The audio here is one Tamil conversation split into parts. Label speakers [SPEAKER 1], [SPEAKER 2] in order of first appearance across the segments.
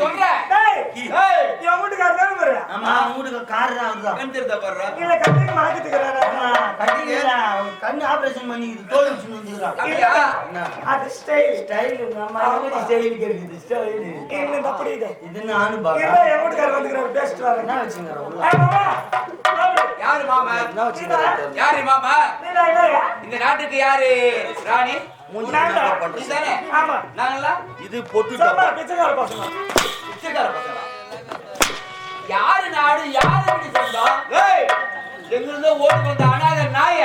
[SPEAKER 1] சொல்றேன்
[SPEAKER 2] இவன் வீட்டுக்காரர் தானே பாரு
[SPEAKER 3] ஆமா அவங்களுக்கு கார் அவர்தான்.
[SPEAKER 1] கண் தெரிதா பாரு
[SPEAKER 2] இல்ல கண்ணுக்கு மறக்கத்துக்கிறாரு
[SPEAKER 3] ஆமா கண்ணுக்கு கண் ஆபரேஷன் பண்ணி தோல் வச்சு வந்துக்கிறான்.
[SPEAKER 2] அது ஸ்டைல்
[SPEAKER 3] ஸ்டைல் நம்ம ஆல்ரெடி ஸ்டைல் இருக்குது
[SPEAKER 1] இந்த நாட்டுக்கு யாரு? ராணி?
[SPEAKER 3] இது பொட்டு
[SPEAKER 2] பிச்சைக்கார பசங்க.
[SPEAKER 1] பிச்சைக்கார பசங்க. யாரு நாடு யாரு எப்படி சொந்தம்? எங்கிருந்தோ ஓடி வந்த அனாத நாய?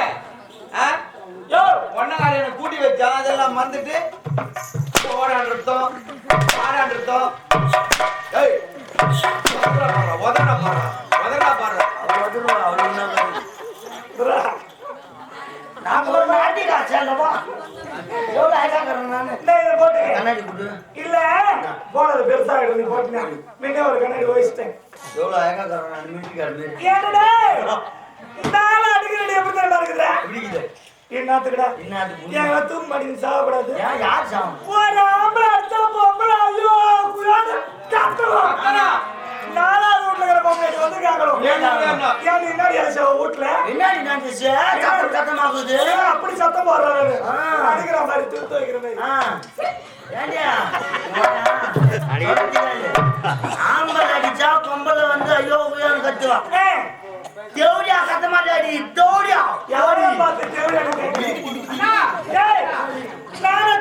[SPEAKER 1] ஒன்னகால எனக்கு கூட்டி வச்சா அதெல்லாம் மறந்துட்டு ஓடாண்டிருந்தோம் ஆடாண்டிருந்தோம் உதனா பாடுறா உதனா பாடுறா
[SPEAKER 3] அவர் என்ன நான் ஒரு நாட்டி காசு அல்லவா? எவ்வளவு அழகாக்குறேன் நான்?
[SPEAKER 2] இல்ல இதை போட்டு
[SPEAKER 3] கண்ணாடி போட்டு.
[SPEAKER 2] இல்ல போனது பெருசா இருந்து போட்டுனேன் முன்னே ஒரு கண்ணாடி வச்சுட்டேன்
[SPEAKER 3] எவ்வளவு அழகாக்குறேன் நான்? மியூசிக்கார மாரி
[SPEAKER 2] ஏடடே நாலு அடிக்கிறேன் எப்படி தான் நாலாவது வீட்டுல இருக்கிற பொம்பளை வந்துருக்காங்களோ
[SPEAKER 1] ஏன்
[SPEAKER 2] என்ன? வீட்டுல?
[SPEAKER 3] என்னடி நடந்துச்சு சத்தம் சத்தமாகுது
[SPEAKER 2] அப்படி சத்தம் போடுறாரு? அடிக்கிற மாதிரி தூத்து வைக்கிற மாதிரி.
[SPEAKER 3] அடிச்சா பொம்பளை வந்து ஐயோ உயரம் கத்துவான் தேவடியா கத்த தேவடியா.
[SPEAKER 2] எவடி பார்த்து தேவடியா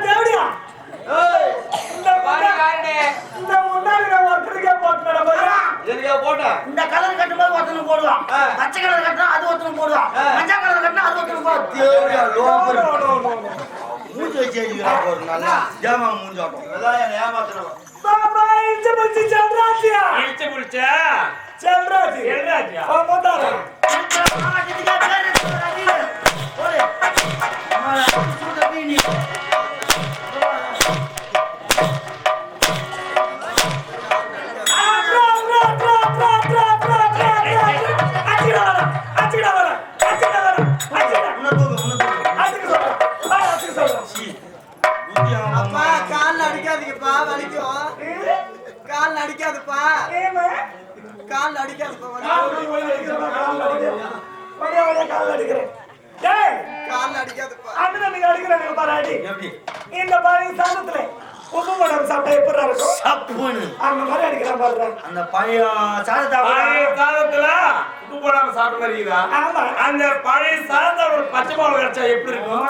[SPEAKER 2] தேவடியா? இந்த முன்னாடி ஒருத்தருக்கே போட்டு
[SPEAKER 1] சரியா போட்டா?
[SPEAKER 3] இந்த கலர் கட்டும்போது ஒருத்தனுக்கு போடுவான். பச்சை கலர் கட்டினா அது ஒருத்தனுக்கு போடுவான். மஞ்சள் கலர் கட்டினா அது ஒருத்தனுக்கு போடுவான். மூஞ்சி வச்சிருக்கா ஒரு நல்லா
[SPEAKER 2] ஏமா மூஞ்சி ஆட்டம்
[SPEAKER 4] அதான் கால்ல
[SPEAKER 2] வலி. வலியா, வலியா, கால்ல அடிக்கிறேன். டேய்,
[SPEAKER 4] கால்ல அடிக்காதுப்பா.
[SPEAKER 2] அண்ணனை நீங்க அடிக்கிறேன் பாரு அடி. இந்த பாருங்க சாதத்துல. உப்பு மடம் சாப்பிட்டா எப்படி இருக்கும்?
[SPEAKER 3] சப்புன்னு.
[SPEAKER 2] அந்த மாதிரி அடிக்கிறான் பாருங்க
[SPEAKER 3] அந்த பழைய சாதத்தை
[SPEAKER 5] பழைய சாதத்துல உப்பு போடாம சாப்பிட்டு வருகிறா
[SPEAKER 2] ஆமா.
[SPEAKER 5] அந்த பழைய சாதத்தை ஒரு பச்சை மாவு கிடைச்சா எப்படி இருக்கும்?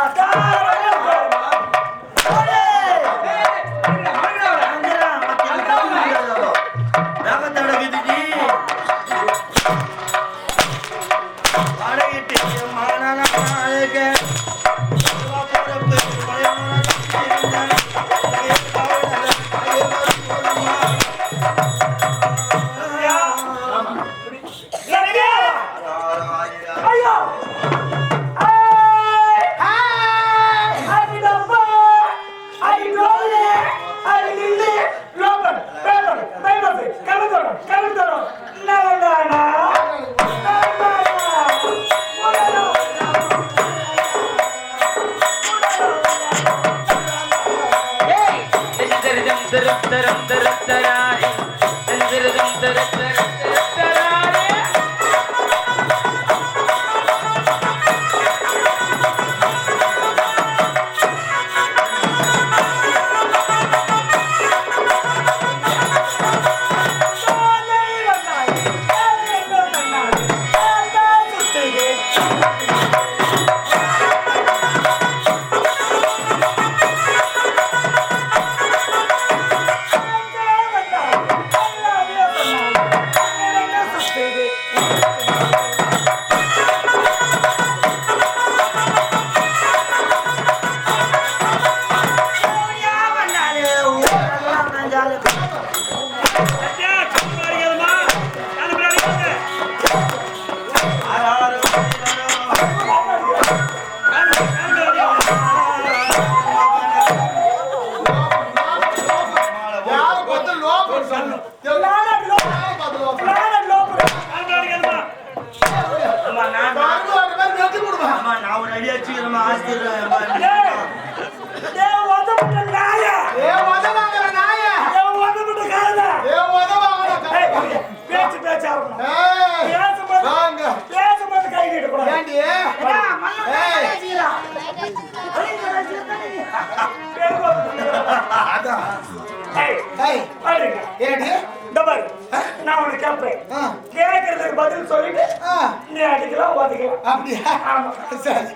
[SPEAKER 2] நீ அடிக்கலாம் ஒதுக்கலாம்
[SPEAKER 6] அப்படியா?
[SPEAKER 2] ஆமா.
[SPEAKER 6] சரி.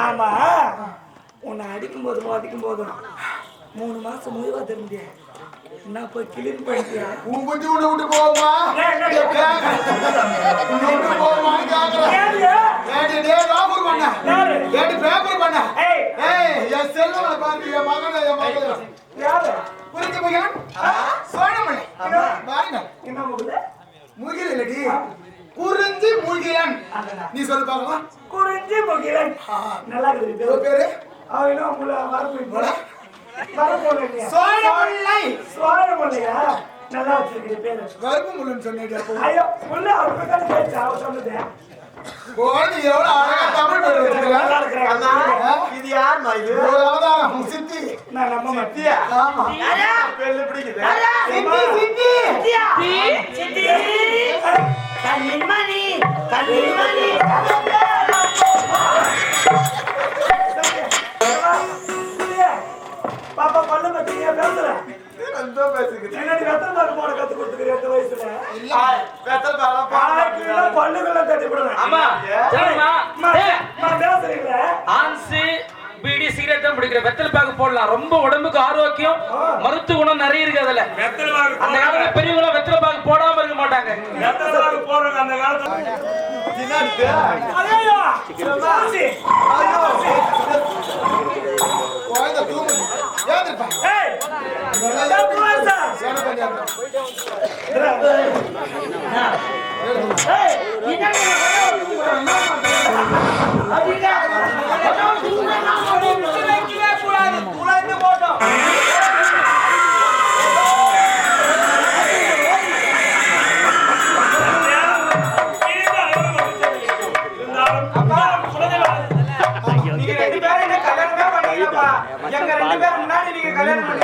[SPEAKER 2] ஆமா. உன்னை அடிக்கும் போதும் போதும் மூணு மாசம் முடிவா தெரிஞ்ச நான் போய் கிளீன் பண்ணிட்டியா?
[SPEAKER 6] உன் புத்தி விட்டு விட்டு
[SPEAKER 2] ஏய்.
[SPEAKER 6] விட்டு டே ராபர் பண்ண? ஏடி பேப்பர் பண்ண.
[SPEAKER 2] ஏய்,
[SPEAKER 6] என் செல்வங்களை பாரு என் மகனை என் மகனை.
[SPEAKER 2] யாரு?
[SPEAKER 6] புரிஞ்சு மகன் சோழமலை பாருங்க
[SPEAKER 2] என்ன?
[SPEAKER 6] முகில்? இல்லடி. குறிஞ்சி முகிலன். நீ சொல்லு பார்க்கலாம்.
[SPEAKER 2] குறிஞ்சி முகிலன். நல்லா இருக்குது
[SPEAKER 6] பேரு?
[SPEAKER 2] அவன் என்ன உங்களை வரப்பு
[SPEAKER 6] போல.
[SPEAKER 2] வரப்போல இல்லையா?
[SPEAKER 6] சோழமலை
[SPEAKER 2] சோழமலையா? நல்லா வச்சிருக்கீங்க பேரு.
[SPEAKER 6] கருப்பு முள்ளன் அப்போ.
[SPEAKER 2] ஐயோ உள்ள அவருக்கு தான் பேச்சு அவ சொன்னது.
[SPEAKER 6] குழந்தை எவ்வளவு அழகா தமிழ் பேர்
[SPEAKER 2] நல்லா
[SPEAKER 6] வச்சிருக்கா
[SPEAKER 2] இருக்கிறாங்க
[SPEAKER 3] இது யாருமா இது?
[SPEAKER 6] ஒரு அவதாரம் சித்தி.
[SPEAKER 2] நான் நம்ப மாட்டேன்
[SPEAKER 6] ஆமா.
[SPEAKER 3] பெல்லு பிடிக்குது.
[SPEAKER 6] சித்தி சித்தி.
[SPEAKER 3] கண்ணிமணி கண்ணிமணி
[SPEAKER 2] பாப்பா பத்தியா பேசுற போட கத்து கொடுத்துக்கிற எட்டு வயசுல?
[SPEAKER 3] வெத்தல் பாலம்
[SPEAKER 2] ஆயிரத்தி பல்லுகளை தட்டி
[SPEAKER 5] டேய்,
[SPEAKER 2] நான் பேசுறீங்களே?
[SPEAKER 5] ஆன்ஸு பீடி சிகரெட் தான் பிடிக்கிற. வெத்தலை பாக்கு போடலாம். ரொம்ப உடம்புக்கு ஆரோக்கியம் மருத்துவ குணம் நிறைய இருக்கு அதுல. அந்த காலத்துல பெரியவங்க வெத்தலை பாக்கு போடாம இருக்க மாட்டாங்க
[SPEAKER 2] வெத்தலை பாக்கு போடுறாங்க அந்த காலத்துல அதையா சாசி
[SPEAKER 6] குழந்தை தூங்கு ஏந்திருப்பா
[SPEAKER 2] ஏய்
[SPEAKER 1] போட்டோம் எங்க முன்னாடி நீங்க கல்யாணம்
[SPEAKER 5] பண்ணி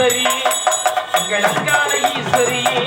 [SPEAKER 5] ஈஸ்வரி எங்கள் அங்கான ஈஸ்வரியே.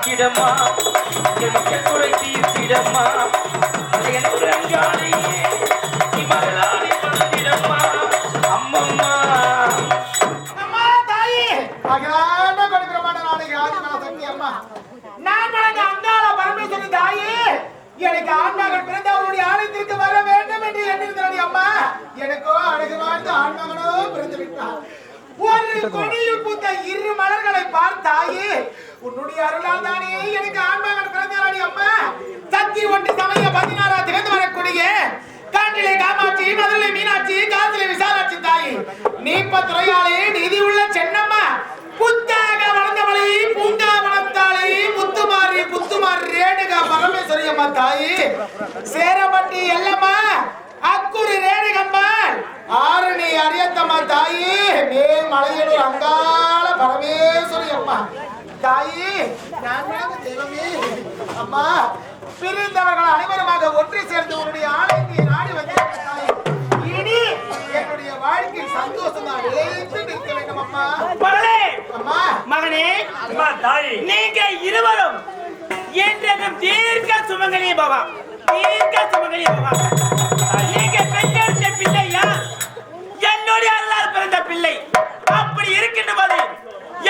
[SPEAKER 5] காத்திடம்மா என் மக்கள் குறை நீ அம்மம்மா.
[SPEAKER 6] அம்மா தாயி. அகிலாண்ட கொடி பிரமாண்ட நாளைக்கு சக்தி அம்மா. நான் வணங்க அங்காள பரமேஸ்வரி தாயி. எனக்கு ஆண்மகன் பிறந்த அவருடைய ஆலயத்திற்கு வர வேண்டும் என்று எண்ணிருந்தனடி அம்மா. எனக்கோ அழகு வாழ்ந்த ஆண்மகனோ பிறந்து விட்டான் ஒரு கொடியில் பூத்த இரு மலர்களை பார்த்தாயே உன்னுடைய அருளால் தானே எனக்கு ஆண்மகன் பிறந்தாடி அம்மா சக்தி ஒன்று சமய பதினாறா திறந்து வரக்கூடிய காட்டிலே காமாட்சி மதுரை மீனாட்சி காசிலே விசாலாட்சி தாயி. நீப்பத்துறையாளே நிதி உள்ள சென்னம்மா. புத்தாக வளர்ந்தவளை பூங்கா வளர்த்தாளே முத்துமாரி புத்துமாரி ரேணுகா பரமேஸ்வரி அம்மா தாயி. சேரப்பட்டி எல்லம்மா அக்குரு ரேணுகம்மா. ஆரணி அரியத்தம்மா தாயி. மேல் மலையனூர் அங்காள பரமேஸ்வரி அம்மா தாயி நான் தெய்வமே. அம்மா பிரிந்தவர்கள் அனைவருமாக ஒன்று சேர்ந்து உன்னுடைய ஆலயத்தை நாடி வந்திருக்க தாயே. இனி என்னுடைய வாழ்க்கை சந்தோஷம் தான் நிலைத்து நிற்க வேண்டும் அம்மா.
[SPEAKER 7] மகளே
[SPEAKER 6] அம்மா.
[SPEAKER 7] மகனே
[SPEAKER 8] அம்மா தாய்.
[SPEAKER 7] நீங்க இருவரும் என்றென்றும் தீர்க்க சுமங்கலி பவா தீர்க்க சுமங்கலி பவா நீங்க பெற்றெடுத்த பிள்ளை யார்? என்னுடைய அருளால் பிறந்த பிள்ளை அப்படி இருக்கின்ற போது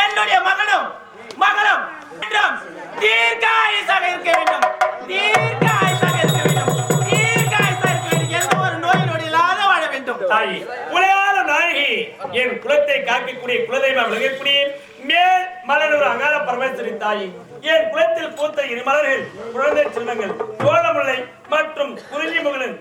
[SPEAKER 7] என்னுடைய மகனும் மகளம் தீர்க்காயசாக இருக்க வேண்டும். தீர்க்காயசாக இருக்க வேண்டும். தீர்க்காயசாக இருக்க வேண்டும். எந்த ஒரு நோய் நொடி இல்லாத வாழ வேண்டும்.
[SPEAKER 8] தாய் புலையால நாயகி என் குலத்தை காக்கக்கூடிய குலதெய்வம் விளங்கக்கூடிய மேல் மலனூர் அங்காள பரமேஸ்வரி தாயி. என் குலத்தில் பூத்த இரு மலர்கள் குழந்தை செல்வங்கள். சோழமுல்லை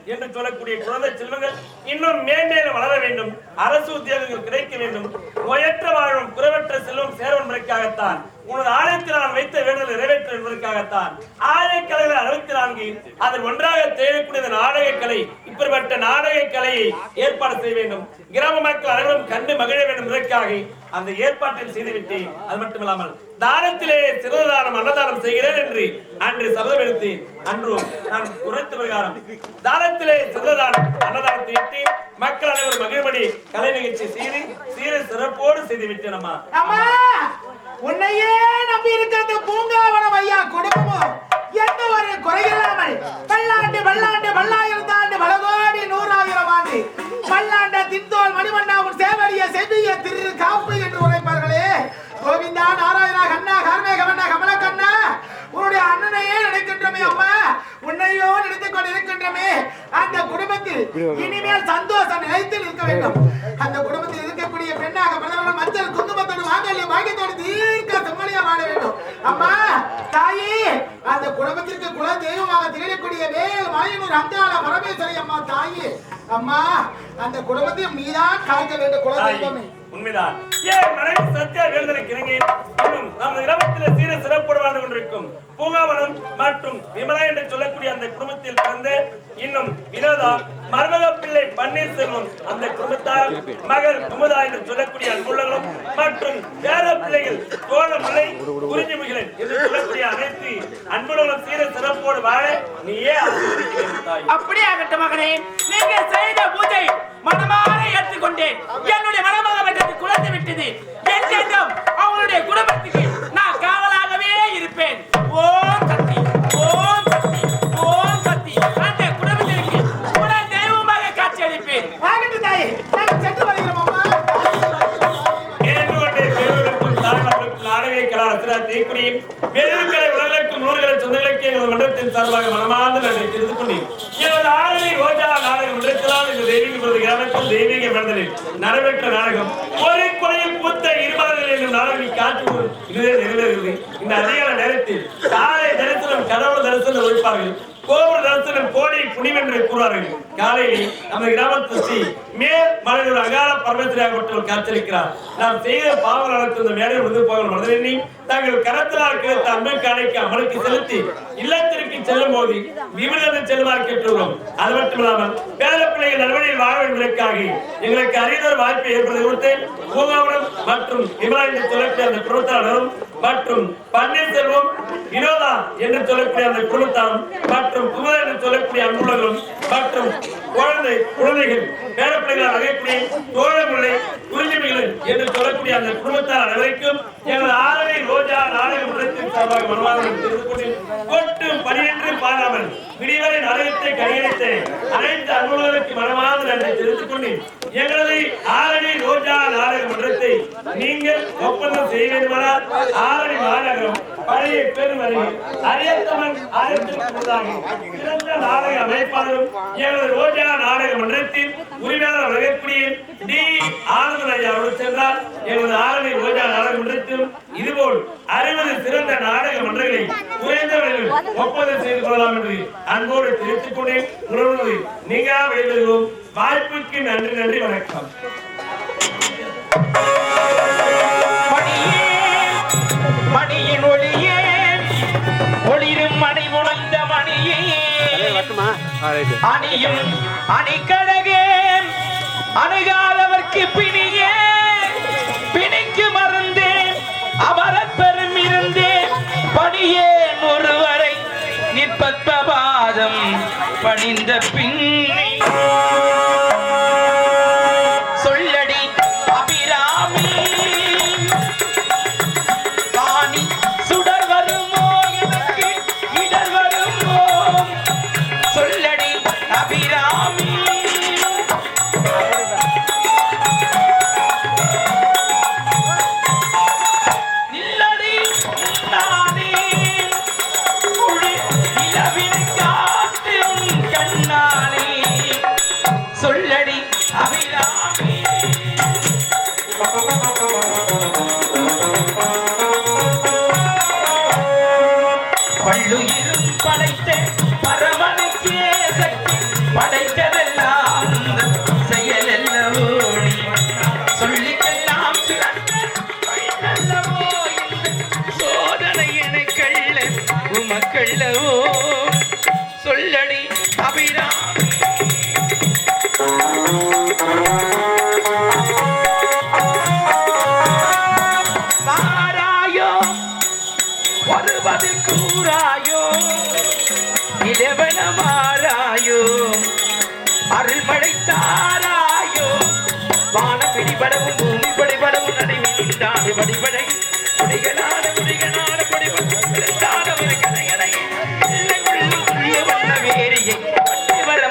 [SPEAKER 8] என்று சொல்லக்கூடிய குழந்தை செல்வங்கள் இன்னும் மேன்மேலும் வளர வேண்டும். அரசு உத்தியோகங்கள் கிடைக்க வேண்டும். நோயற்ற வாழும் குறைவற்ற செல்வம் சேர என்பதற்காகத்தான் உனது ஆலயத்தில் நான் வைத்த வேண்டுதல் நிறைவேற்ற என்பதற்காகத்தான் ஆலயக்கலைகள் அறுபத்தி நான்கு. அதில் ஒன்றாக தேவைக்கூடிய நாடகக்கலை நாடக கலை. இப்படிப்பட்ட நாடக கலையை ஏற்பாடு செய்ய வேண்டும். கிராம மக்கள் அனைவரும் கண்டு மகிழ வேண்டும் என்பதற்காக அந்த ஏற்பாட்டை செய்துவிட்டு அது மட்டுமில்லாமல் தானத்திலே சிறதானம் அன்னதானம் செய்கிறேன் என்று அன்று சபதம் எடுத்தேன் அன்று நான் குறைத்த பிரகாரம். தானத்திலே சிறதானம் அன்னதானத்தை இட்டு மக்கள் அனைவரும் மகிழ்படி கலை நிகழ்ச்சி செய்து சீர சிறப்போடு செய்து விட்டேன் அம்மா
[SPEAKER 6] உன்னையே இனிமேல் சந்தோஷம் நிலைத்தில் இருக்க வேண்டும். அந்த குடும்பத்தில் இருக்கக்கூடிய பெண்ணாக பிறந்தவர்கள் மஞ்சள் குங்குமத்தோடு மாங்கல்யம் பாக்கியத்தோடு தீர்க்க செம்மலியா வாழ வேண்டும். அம்மா தாயே அந்த குடும்பத்திற்கு குல தெய்வமாக திகழக்கூடிய வேல் மாயனூர் அங்காள பரமேஸ்வரி அம்மா தாயே. அம்மா அந்த குடும்பத்தையும் நீதான் காக்க வேண்டும் குல
[SPEAKER 8] தாய்,
[SPEAKER 6] தெய்வமே.
[SPEAKER 8] உண்மைதான். ஏன் மனைவி சத்யா வேண்டுதலுக்கு இணங்கி இன்னும் நமது கிராமத்தில் சீர சிறப்போடு வாழ்ந்து கொண்டிருக்கும் பூங்காவனம் மற்றும் விமலா என்று சொல்லக்கூடிய அந்த குடும்பத்தில் பிறந்து இன்னும் வினோதா மருமக பிள்ளை பன்னீர்செல்வம் அந்த குடும்பத்தார் மகள் குமுதா என்று சொல்லக்கூடிய அன்புள்ளங்களும் மற்றும் வேத பிள்ளைகள் தோழ குறிஞ்சி முகிலன் என்று சொல்லக்கூடிய அனைத்து அன்புள்ளங்களும் சீர சிறப்போடு வாழ நீயே
[SPEAKER 7] அப்படியே ஆகட்டும் மகனே. நீங்க செய்த பூஜை மனமாற ஏற்றுக்கொண்டேன். என்னுடைய மனமாக வென்றது குழந்தை விட்டது. என் அவங்களுடைய குடும்பத்துக்கு நான் காவலாகவே இருப்பேன். ஓம் சக்தி ஓம் சக்தி ஓம் சக்தி. அந்த குடும்பத்திற்கு குல தெய்வமாக காட்சி அளிப்பேன்
[SPEAKER 6] ஆகட்டும் தாயே நாங்கள் சென்று வருகிறோம் அம்மா.
[SPEAKER 8] ஏற்றுக்கொண்டே தேவர்களுக்கும் தாழ்வார்களுக்கும் நாடகை கலாரசிரா தீக்குடியும் வேதிருக்கலை உலகளுக்கும் நூறுகளை சொந்தங்களுக்கு எங்கள் மன்றத்தின் சார்பாக மனமார்ந்த நன்றி தெரிந்து கொண்டேன். எனது ஆரணி ரோஜா நாடகம் மன்றத்தினால் இந்த தெய்வீக விருது கிராமத்தில் தெய்வீக நடைபெற்ற நாடகம். ஒரு குறையில் பூத்த இருபாடுகள் என்னும் நாடகம் காட்சி இதுவே நிறைவேறுகிறது. இந்த அதிகார நேரத்தில் காலை தரிசனம் கடவுள் தரிசனம் ஒழிப்பார்கள். கோபுர தரிசனம் கோடை புனிவென்று கூறுவார்கள். காலையில் நமது கிராமத்து ஸ்ரீ மேல் மலையூர் அகால பரமேஸ்வரியாகப்பட்டவர் காத்திருக்கிறார் நாம் செய்த பாவம் நடக்கும் இந்த மேடை வந்து போகிற மனதில் தங்கள் கரத்தினால் கிடைத்த அன்புக்கு அழைக்க அமலுக்கு செலுத்தி இல்லத்திற்கு செல்லும் போது விமலத்தில் செல்வார் கேட்டுள்ளோம். அது மட்டுமில்லாமல் பேர பிள்ளைகள் நடவடிக்கை வாழ என்பதற்காக எங்களுக்கு அரியதொரு வாய்ப்பை ஏற்படுத்தி கொடுத்து பூங்காவனம் மற்றும் விமலா என்று சொல்லக்கூடிய அந்த குடும்பத்தாரும் மற்றும் பன்னீர்செல்வம் வினோதா என்று சொல்லக்கூடிய அந்த குடும்பத்தாரும் மற்றும் குமர் என்று சொல்லக்கூடிய நூலகம் மற்றும் குழந்தை குழந்தைகள் பேரப்பிள்ளைகள் அழைக்கூடிய தோழமுல்லை குறிஞ்சிமிகள் என்று சொல்லக்கூடிய அந்த குடும்பத்தார் அனைவருக்கும் எங்கள் ஆரணி ரோஜா நாடக மன்றத்தின் சார்பாக மனமார்ந்த தெரிந்து கொண்டு கொட்டும் பணியென்று பாராமல் விடிவரை நாடகத்தை கையெழுத்து அனைத்து அன்புகளுக்கு மனமார்ந்த நன்றி தெரிந்து கொண்டு எங்களது ஆரணி ரோஜா நாடக மன்றத்தை நீங்கள் ஒப்பந்தம் செய்ய வேண்டுமானால் ஆரணி மாநகரம் பழைய பெருமறை அரியத்தமன் ஆயிரத்திற்குள்ளாக சிறந்த நாடக அமைப்பாளரும் எங்களது ரோஜா நாடக மன்றத்தின் உரிமையாளர் வழங்கக்கூடிய டி. ஆனந்த ஐயா அவர்கள் சென்றால் எனது ஆரணி ரோஜா நாடக மன்றத்திலும் இதுபோல் அறுபது சிறந்த நாடக மன்றங்களை குறைந்த விலையில் ஒப்பந்தம் செய்து கொள்ளலாம் என்று அன்போடு தெரிவித்துக் கொண்டேன். உணர்வு நீங்க விடைபெறுகிறோம். வாய்ப்புக்கு நன்றி நன்றி வணக்கம்.
[SPEAKER 7] மணியின் ஒளி அணியும் அணிக்கழகே அணுகாதவர்க்கு பிணியே. பிணிக்கு மருந்தே அமரப் பெரும் இருந்தே பணியே ஒருவரை நிற்பத்த பாதம் பணிந்த பின்னி. பள்ளுயிரும் படைத்த பரமனுக்கே சக்தி படைத்ததெல்லாம் செயலல்லவோ சொல்லிக்கெல்லாம் சிறந்த சோதனை
[SPEAKER 5] வானம் பிடிபடவும் பூமி படிபடவும் நடுவில் நின்றாடு வடிவடை குடிகளாட குடிகளாட குடிபடாட ஒரு கதைகளை இல்லை வேரியை வர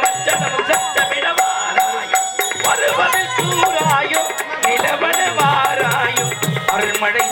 [SPEAKER 5] வருவதில் நிலவன அருள்மழை